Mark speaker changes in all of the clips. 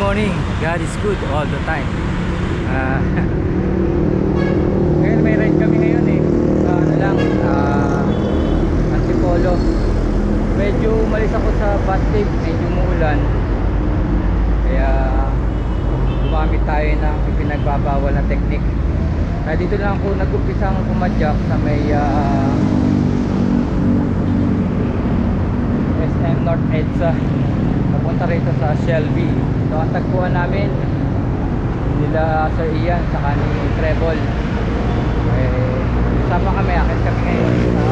Speaker 1: morning. God is good all the time. Ah, ngayon may ride kami ngayon eh. Sa ano lang, ah, Antipolo. Medyo umalis ako sa bus tape, medyo umuulan. Kaya gumamit tayo ng ipinagbabawal na technique. Kaya dito lang ako nag-umpisang pumadyak sa may ah, SM North EDSA papunta rito sa Shelby. So ang tagpuan namin nila Sir Ian saka ni Treble eh sama kami akit kami ngayon sa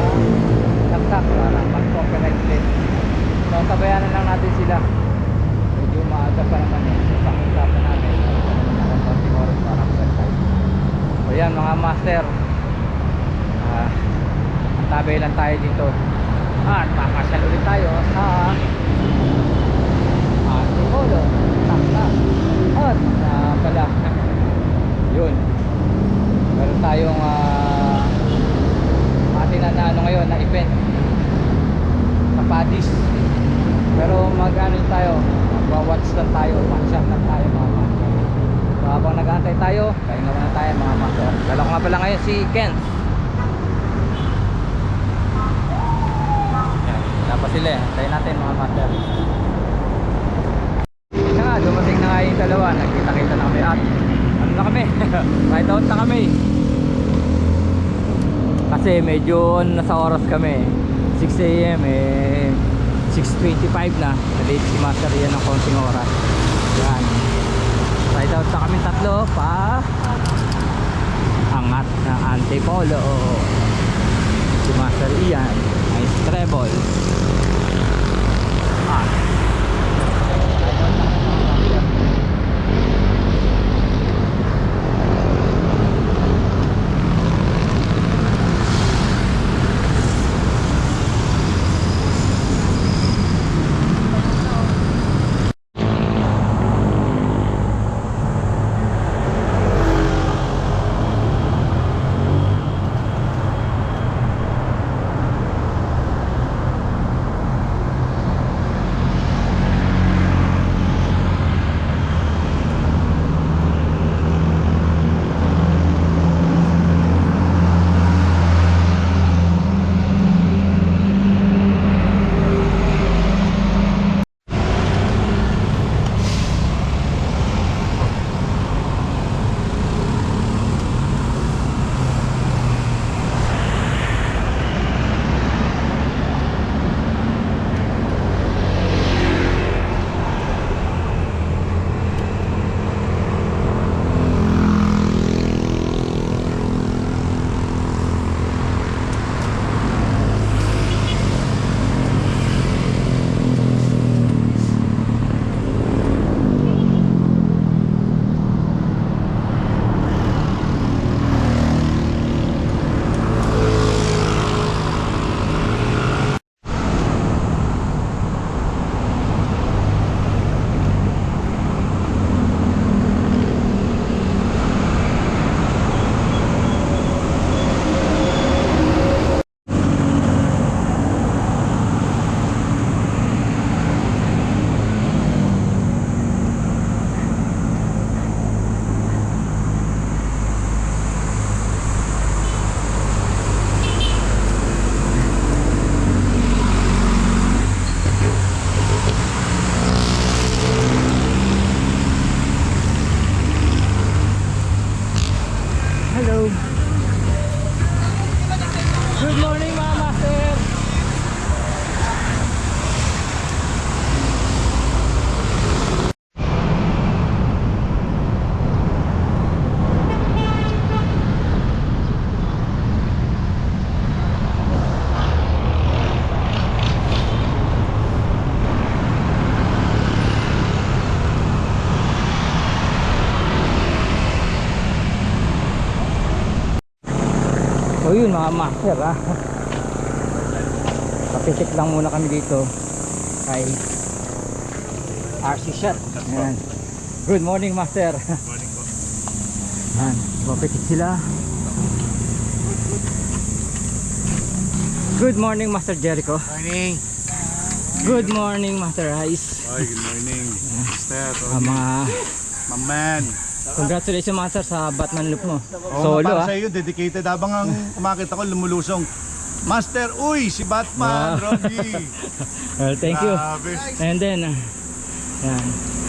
Speaker 1: Taktak para mag-copyright plate so tabayanan lang natin sila. Medyo maaga pa naman eh so pakiusapan namin. So yan mga master. Ah tabay lang tayo dito. At makasyal ulit tayo sa Antipolo Takta at uh, pala. Yun. Meron tayong uh, atin na, na ano ngayon na event. Sa Padis pero mag ano tayo. Magwa-watch lang tayo. Watch up lang tayo mga master so habang nag-aantay tayo pahinga muna tayo mga master dala ko nga pala ngayon si Ken. Yan, pa sila eh. Tayo natin mga master. Yun na nga, dumating na nga yung dalawa. Nagkita-kita na kami at ano na kami? Ride out na kami. Kasi medyo nasa oras kami. 6 a.m. eh 6.25 na. Na-late si Master yan ng konting oras. Yan. Ride out na kami tatlo pa angat na antipolo. Si Master Ian ay treble. Ah. Master ha. Kapitik lang muna kami dito kay RC Shot. Ayan. Good morning master.
Speaker 2: Morning po.
Speaker 1: Ayan. Kapitik sila. Good morning Master Jericho.
Speaker 2: Morning.
Speaker 1: Good morning Master Rice.
Speaker 2: Hi, good morning. Master.
Speaker 1: Ah, mga
Speaker 2: My
Speaker 1: congratulations master sa Batman loop mo.
Speaker 2: Oo,
Speaker 1: Solo
Speaker 2: para
Speaker 1: ah.
Speaker 2: sa iyo, dedicated. Habang ang umakit ako, lumulusong. Master, uy, si Batman,
Speaker 1: Wow.
Speaker 2: Robbie.
Speaker 1: Well, thank you.
Speaker 2: Grabe.
Speaker 1: And then, ah, yan.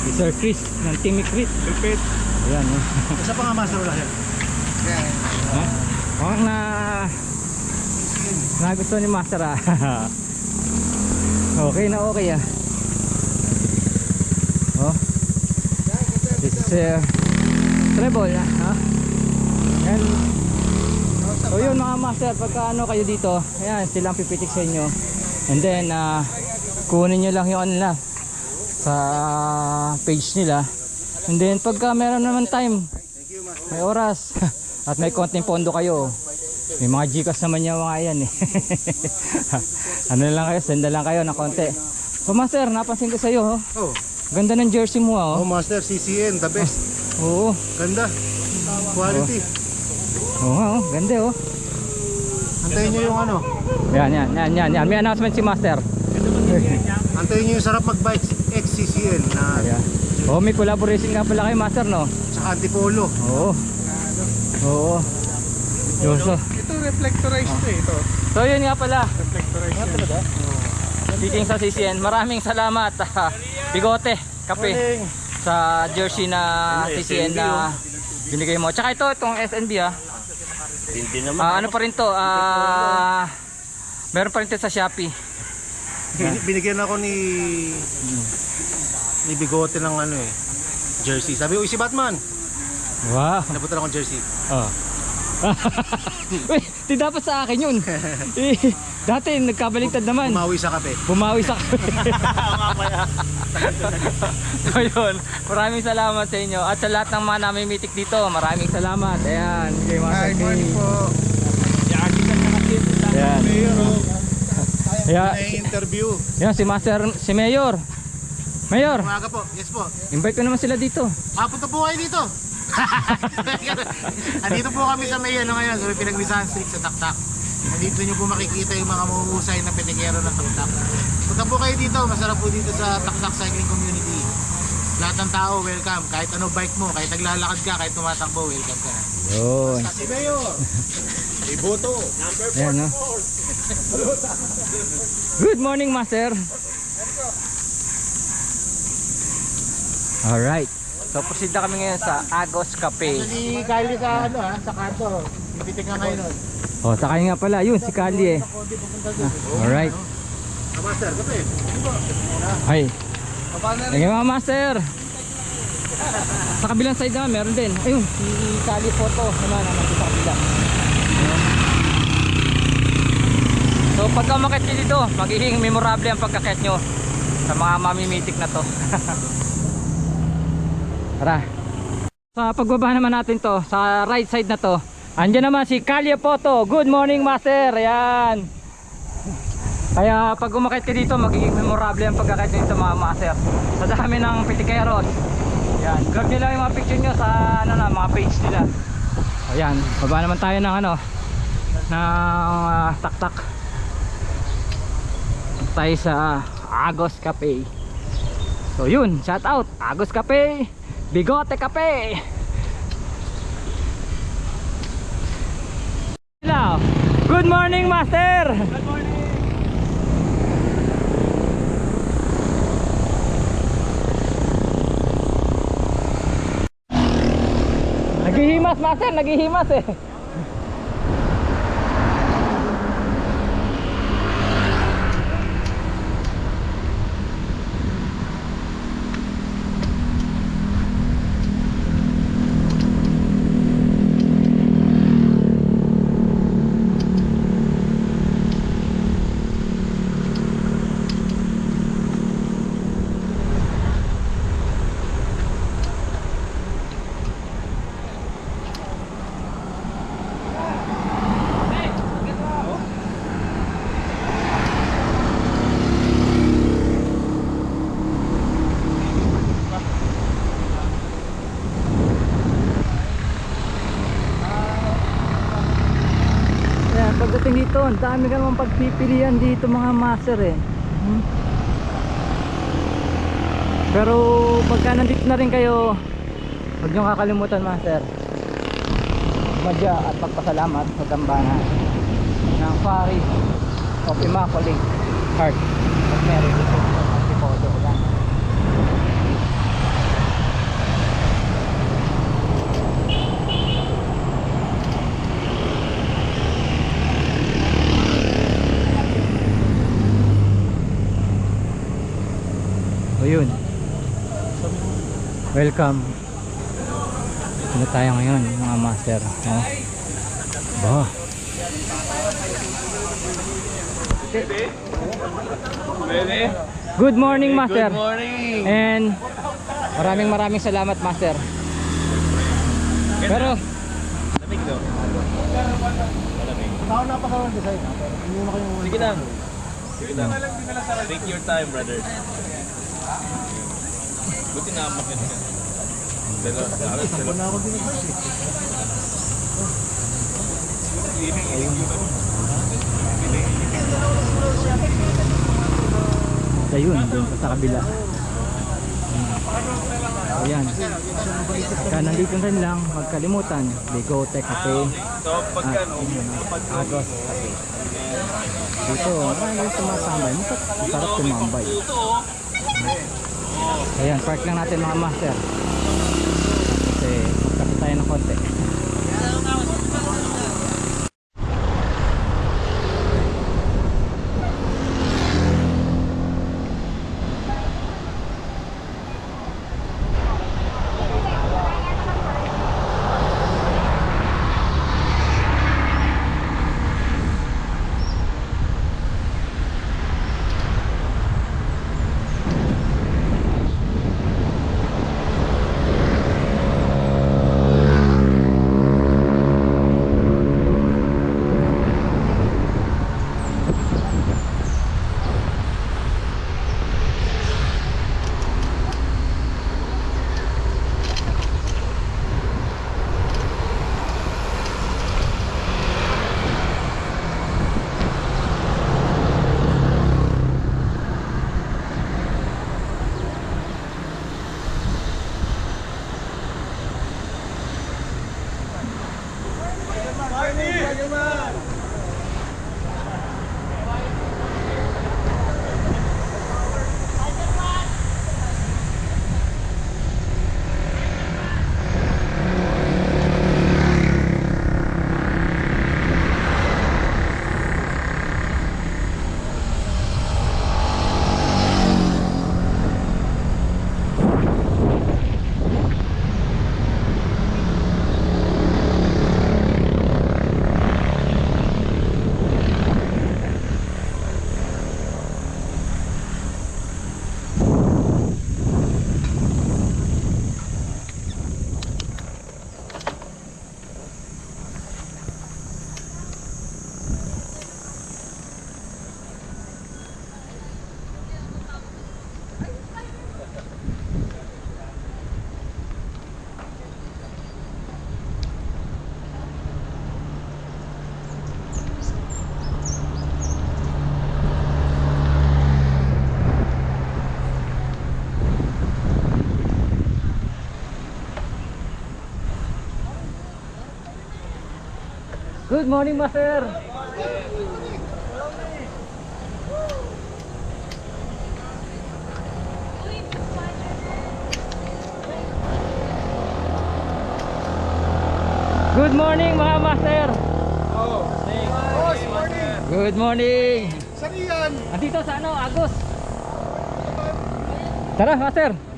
Speaker 1: Si Sir Chris ng Team Chris.
Speaker 2: Repeat.
Speaker 1: Ayan. oh.
Speaker 2: Isa pa nga, Master, wala yan.
Speaker 1: Ha? Mukhang na nagustuhan ni Master ah. okay na okay ah. Oh. This is uh, treble. Ha? And So yun mga master, pagka ano kayo dito, ayan, silang pipitik sa inyo. And then, ah, kunin nyo lang yung ano nila sa page nila. And then, pagka meron naman time, may oras, at may konting pondo kayo, may mga Gcash naman yung mga yan eh. ano lang kayo, send na lang kayo ng konti. So master, napansin ko sa iyo, oh.
Speaker 2: Oh,
Speaker 1: ganda ng jersey mo ah,
Speaker 2: oh,
Speaker 1: oh.
Speaker 2: Master, CCN, the best.
Speaker 1: Oo,
Speaker 2: Ganda. Quality.
Speaker 1: oo nga, oh. ganda oh.
Speaker 2: Antayin nyo yung ano.
Speaker 1: Yan, yan, yan, yan, yan. May announcement si master.
Speaker 2: Antayin nyo yung sarap mag-bike XCCN na
Speaker 1: Ayan. Oh, may collaboration nga pala kayo master, no?
Speaker 2: sa Antipolo.
Speaker 1: Oo. Oo. Yo, so,
Speaker 2: Ito reflectorized to ito.
Speaker 1: so yun nga pala.
Speaker 2: Reflectorized yan.
Speaker 1: Speaking sa CCN, maraming salamat. Bigote, kape
Speaker 2: Morning.
Speaker 1: Sa jersey na CCN na binigay mo. Tsaka ito, itong SNB ah.
Speaker 2: Hindi
Speaker 1: Ah, ano pa rin to? Ah, meron pa rin to sa Shopee.
Speaker 2: Bin- Binigyan ako ni ni Bigote ng ano eh jersey. Sabi, uy si Batman.
Speaker 1: Wow.
Speaker 2: Nabutan akong jersey.
Speaker 1: Oh. Uy, di dapat sa akin yun. Eh, Dati nagkabaliktad naman.
Speaker 2: Umawi sa kape.
Speaker 1: Bumawi sa so yun, maraming salamat sa inyo at sa lahat ng mga namimitik dito, maraming salamat. Ayan, kay Master K.
Speaker 2: po.
Speaker 1: Ayan.
Speaker 2: Oh. May interview.
Speaker 1: ayan, si Master, si Mayor. Mayor,
Speaker 2: Umaga po. Yes po.
Speaker 1: invite ko naman sila dito.
Speaker 2: Ah, punta po kayo dito. Andito po kami sa may ano ngayon, sa may pinagbisahan street sa Taktak. Nandito nyo po makikita yung mga mahuhusay na petikero ng Taktak. Punta po kayo dito, masarap po dito sa Taktak Cycling Community. Lahat ng tao, welcome. Kahit ano bike mo, kahit naglalakad ka, kahit tumatakbo, welcome ka.
Speaker 1: Yun.
Speaker 2: Si Mayor! Iboto! Number
Speaker 1: Ayan, no? Good morning, Master. Alright. So, proceed na kami ngayon sa Agos Cafe.
Speaker 2: Si Kylie sa ano ha, sa kanto. Ibitin ka ngayon nun.
Speaker 1: Oh, sakay nga pala. Yun, si Kali eh. Ah, Alright.
Speaker 2: Master, kape.
Speaker 1: Ay. Sige mga master. Sa kabilang side naman meron din. Ayun, si Kali Photo naman ang nandito sa kabila. So pagka umakit nyo dito, magiging memorable ang pagkakit nyo sa mga mamimitik na to. Tara. Sa pagbaba naman natin to, sa right side na to, andyan naman si Kalye Photo. Good morning master. Ayan. Kaya pag umakit ka dito, magiging memorable ang pagkakait nyo sa mga master. Sa dami ng pitikeros. Yan, grab nyo lang yung mga picture nyo sa ano na, mga page nila. O yan, baba naman tayo ng ano, ng ah, taktak. Tayo sa Agos Cafe. So yun, shout out, Agos Cafe, Bigote Cafe. Hello. Good morning, master. Naghihimas, master, naghihimas eh. Yan, ang dami ka naman pagpipilian dito mga master eh. Hmm? Pero pagka nandito na rin kayo, huwag nyo kakalimutan master. Madya at pagpasalamat sa dambana ng Pari of Immaculate Heart of Mary. Antipolo lang. O yun. Welcome. Ano tayo ngayon mga master? Oh. Ba. Good morning master.
Speaker 3: Good morning!
Speaker 1: And maraming maraming salamat master. Pero
Speaker 3: Lamig daw.
Speaker 2: Tao na pa sa design. Hindi mo kayo
Speaker 3: Sige lang. Sige lang. Take your time, brother. Buti na amak yun. Dalawa, alas dalawa.
Speaker 2: na ako din ng
Speaker 1: ayun, doon sa kabila. Ayan. Kaya nandito rin lang, huwag kalimutan. Bigote Cafe.
Speaker 3: So, pagka no, kapag
Speaker 1: Agos Cafe. Dito, marami rin tumatambay. Masarap, tumambay.
Speaker 3: ito, oh.
Speaker 1: Ayan, park lang natin mga master. Kasi magkape tayo ng konti. Good morning, master. Good morning, mga master. Good morning.
Speaker 2: Saan yan?
Speaker 1: Andito sa ano, Agos. Tara, master.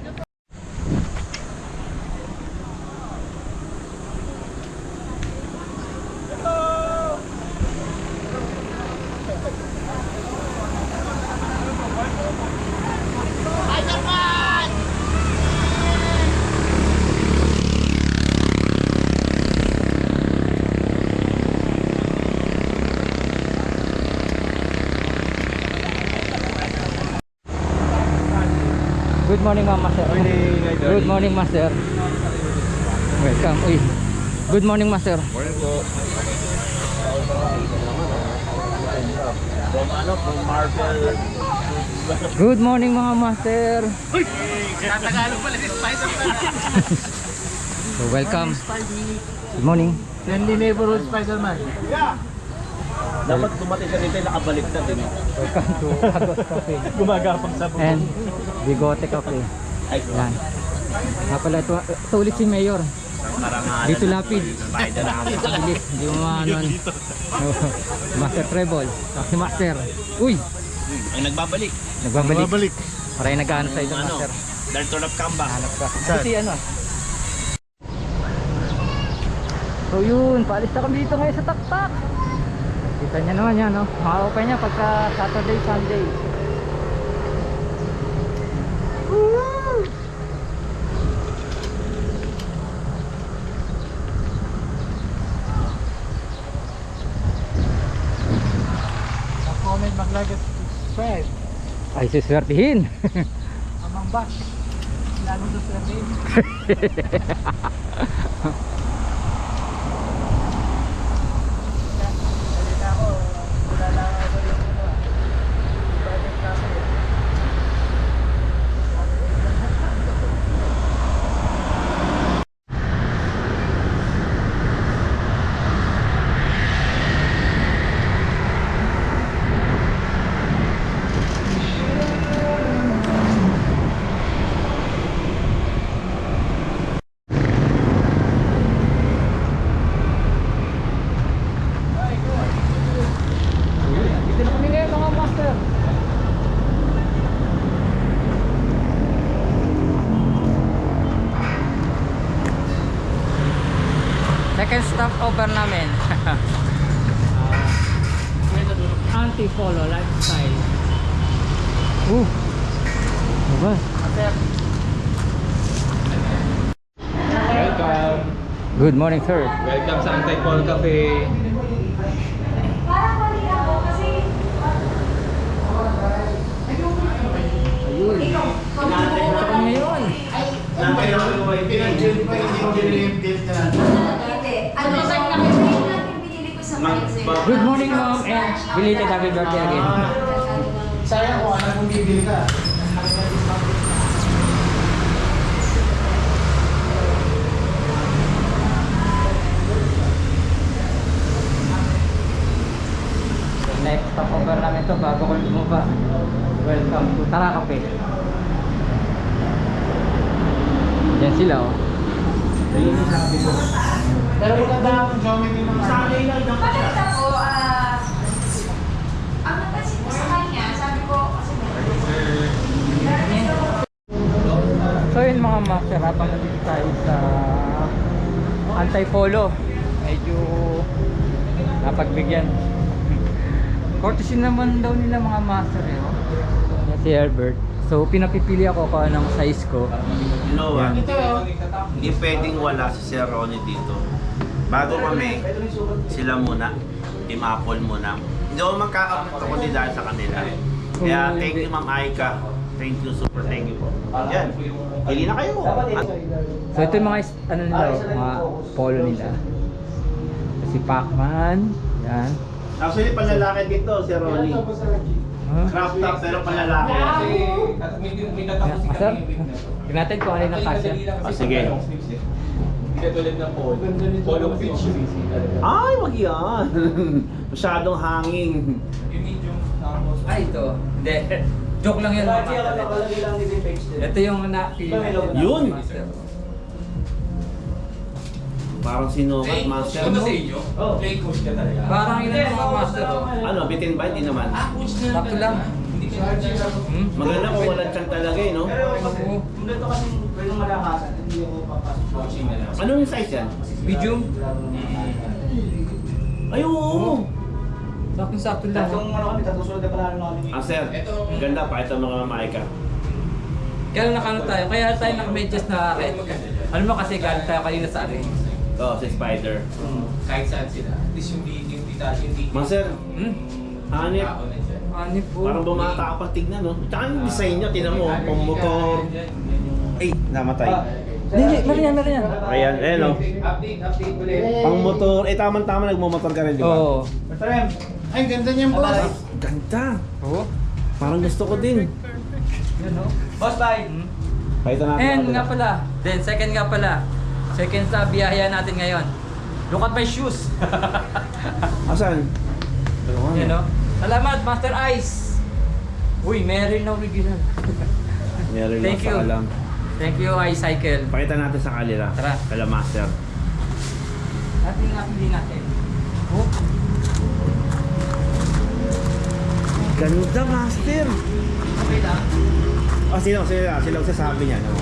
Speaker 1: Good morning, mga master.
Speaker 3: Morning, Idol.
Speaker 1: Good morning, master. Welcome. Uy. Good morning, master.
Speaker 3: Morning po. From ano, from Marvel
Speaker 1: Good morning mga master.
Speaker 2: Tatagalog pala si Spider-Man.
Speaker 1: So welcome. Good morning.
Speaker 2: Friendly neighborhood Spider-Man.
Speaker 4: Dapat dumating ka dito nakabaliktad din.
Speaker 1: Welcome to Agos Cafe.
Speaker 4: Gumagapang sa
Speaker 1: And Bigote Cafe. Yan. Nga pala ito, ito ulit si Mayor. Dito lapid.
Speaker 4: Spider na kami.
Speaker 1: Bilis, hindi mo maano. Master Treble. Si Master. Uy!
Speaker 4: Ang nagbabalik.
Speaker 1: Nagbabalik.
Speaker 2: Babalik.
Speaker 1: Parang nag-ano sa ito,
Speaker 4: Ano?
Speaker 1: Master.
Speaker 4: Turn of comeback.
Speaker 1: Hanap ka.
Speaker 2: Saan?
Speaker 1: Kasi ano. So yun, paalis na kami dito ngayon sa taktak. Kita niya naman yan, no? Maka-open niya pagka Saturday, Sunday.
Speaker 2: Mag-comment, mag-like at subscribe.
Speaker 1: Ay, siswertihin.
Speaker 2: Amang bash. Lalo sa survey. Salita ko, wala lang ako yung ano. Budget cafe.
Speaker 1: Dito na kami ngayon, mga master. Second stop over namin. Antipolo lifestyle. Uh. Diba?
Speaker 4: Welcome.
Speaker 1: Good morning, sir.
Speaker 4: Welcome sa Antipolo Cafe.
Speaker 1: Ayun. Dito kami ngayon.
Speaker 2: Pinag-gym pa hindi mo binili yung bill na
Speaker 5: Hindi. Ano ba yung binili ko sa Pfizer?
Speaker 1: Good morning, ma'am. And belated happy birthday again.
Speaker 2: Sayang kung alam kung bibili ka.
Speaker 1: Next stop over namin to bago ko lumaba. Welcome to Tara Cafe. Yan sila oh.
Speaker 2: Pero maganda ang geometry ng
Speaker 5: Bakit ako, ah, ang napansin ko sa kanya, sabi ko, kasi
Speaker 1: So yun mga master, habang nandito tayo sa Antipolo, medyo napagbigyan. Courtesy naman daw nila mga master eh. Oh. Si Herbert. So pinapipili ako kung anong size ko.
Speaker 3: You know what? Hindi pwedeng wala si Sir Ronnie dito. Bago kami, sila muna. Team Apple muna. Hindi ako magkakapunta kundi dahil sa kanila. Kaya thank you Ma'am Aika. Thank you, super thank you po. Yan. Hili na kayo.
Speaker 1: So ito yung mga ano nila, mga polo nila. Si Pacman, yan.
Speaker 3: Actually, panlalaki dito, si Ronnie. Craft top pero panlalaki.
Speaker 1: Yan, Master, tingnan natin kung ano yung kasya.
Speaker 3: Ah, sige.
Speaker 4: Hindi tulad ng polo. Polo pitch.
Speaker 3: Ay, wag yan. Masyadong hangin.
Speaker 4: Yung medium tapos.
Speaker 1: Ay, ito. Hindi. Joke lang master. Ito yung natin.
Speaker 3: Yun. Parang sinukat, master.
Speaker 4: Ano sa inyo? Play coach ka talaga.
Speaker 1: Parang yun ang mga master. oh.
Speaker 3: Ano, bitin ba? Hindi naman.
Speaker 4: coach na
Speaker 1: Sakto lang.
Speaker 4: Hindi ka
Speaker 1: Hmm?
Speaker 3: Maganda kung walang tiyan talaga eh, no?
Speaker 1: Oo.
Speaker 4: coaching na lang.
Speaker 3: Ano yung size yan?
Speaker 1: Medium.
Speaker 3: Ay, oo.
Speaker 1: Sakto-sakto lang.
Speaker 3: Ah, sir. Ganda pa ito mga maika.
Speaker 1: Kaya nakano tayo. Kaya tayo naka-medyas na red. Alam mo kasi galing tayo kanina sa ano eh.
Speaker 3: Oo, si Spider.
Speaker 4: Kahit saan sila. At least yung di- yung tita, yung di.
Speaker 3: Mga sir,
Speaker 1: Hmm?
Speaker 3: hanip.
Speaker 4: Tao na dyan.
Speaker 1: Ano po?
Speaker 3: Parang bumata ka pa tignan, no? Tsaka yung design nyo, tinan mo, pang motor. Ay, namatay.
Speaker 1: Hindi, hindi. Meron yan, meron yan.
Speaker 3: Ayan, ayan, no?
Speaker 4: Update, update ulit.
Speaker 3: Pang motor. Eh, tama-tama, nagmumotor ka rin, di ba?
Speaker 1: Oo.
Speaker 2: Ay, ganda niyan boss.
Speaker 3: Ganda.
Speaker 1: Oo.
Speaker 3: Parang gusto ko din.
Speaker 1: No? Boss, bye! Hmm?
Speaker 3: Pakita natin.
Speaker 1: And
Speaker 3: natin.
Speaker 1: nga pala, then second nga pala, second sa biyaya natin ngayon. Look at my shoes.
Speaker 3: Asan? Ano
Speaker 1: you know? Salamat, Master Ice. Uy, meron na original.
Speaker 3: Meron lang
Speaker 1: Thank
Speaker 3: sa
Speaker 1: you.
Speaker 3: alam.
Speaker 1: Thank you, Ice Cycle.
Speaker 3: Pakita natin sa kanila.
Speaker 1: Tara.
Speaker 3: Kala master.
Speaker 1: Ating nga pili natin. Oh,
Speaker 3: Ganda master.
Speaker 1: okay lang.
Speaker 3: Oh, sino? Sila, sila ang sasabi niya. No?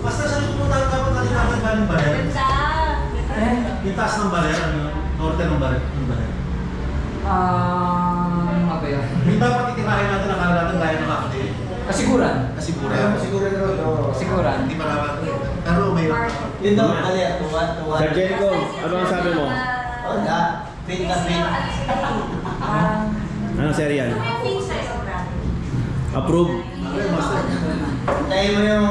Speaker 6: Basta sa pumunta ka pa galing barel?
Speaker 5: Ganda.
Speaker 6: Yung taas ng barel, ano yun? Norte ng barel. Ng barel.
Speaker 1: Ah, ano ba yun?
Speaker 6: Yung dapat itirahin natin ang kala natin gaya ng kakati.
Speaker 1: Kasiguran.
Speaker 6: Kasigura. Kasigura na rin.
Speaker 1: Kasiguran.
Speaker 6: Hindi malaman. Pero may...
Speaker 7: Yun daw, mali. Tuwan, tuwan.
Speaker 3: Sir Jericho, ano ang sabi mo?
Speaker 7: Wala. Fit na fit.
Speaker 1: Ah,
Speaker 3: Ano sir yan? Approve?
Speaker 7: Tayo mo yung